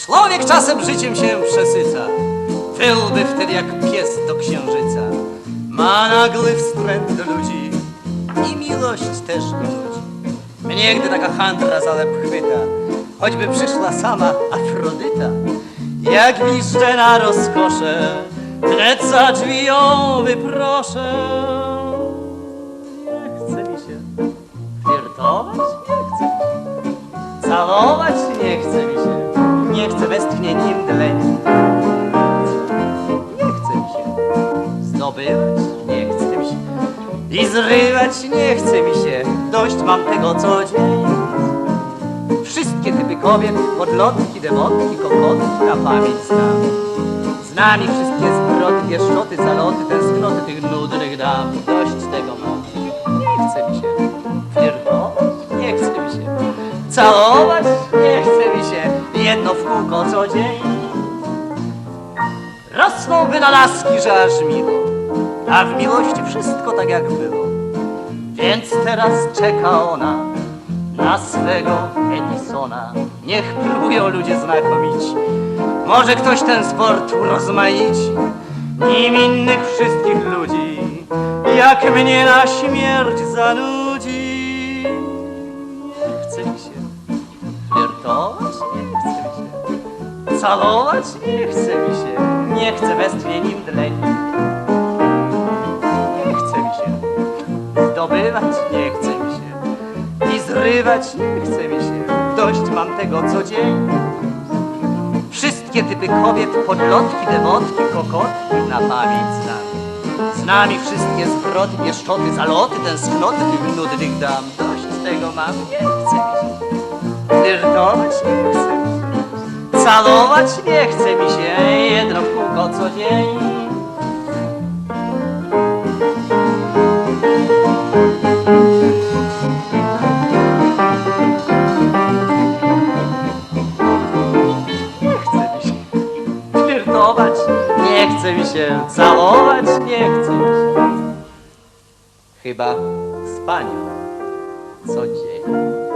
Sam życiem się przesyca, byłby wtedy jak pies do księżyca. Ma nagły wstręt do ludzi i miłość też go nudzi. Mnie gdy taka handra za chwyta, choćby przyszła sama Afrodyta. Jak wiszczę na rozkosze, za drzwi ją wyproszę. Nie chce mi się flirtować, nie chce mi się całować, nie chce westchnień mdleć. Nie chce mi się zdobywać, nie chce mi się i zrywać, nie chce mi się, dość mam tego co dzień. Wszystkie typy kobiet, podlotki, dewotki, kokotki na pamięć znam. Z nami wszystkie zwroty, pieszczoty, zaloty, tęsknoty tych nudnych dam. Dość tego mam. Nie chce mi się flirtować, nie chce mi się całować, w kółko co dzień. Rosną wynalazki, że aż miło, a w miłości wszystko tak jak było. Więc teraz czeka ona na swego Edisona. Niech próbują ludzie znakomici. Może ktoś ten sport urozmaici. Nim innych wszystkich ludzi, jak mnie na śmierć zanudzi. Całować, nie chce mi się, nie chce westchnień i mdleń. Nie chce mi się zdobywać, nie chce mi się i zrywać, nie chce mi się. Dość mam tego co dzień. Wszystkie typy kobiet, podlotki, dewotki, kokotki na pamięć znam. Z nami wszystkie zwroty, pieszczoty, zaloty, tęsknoty tych nudnych dam. Dość tego mam, nie chce mi się. Flirtować nie chce Całować nie chce mi się. Jedno w kółko co dzień. Nie chce mi się flirtować, nie chce mi się całować, nie chce mi się. Chyba z panią co dzień.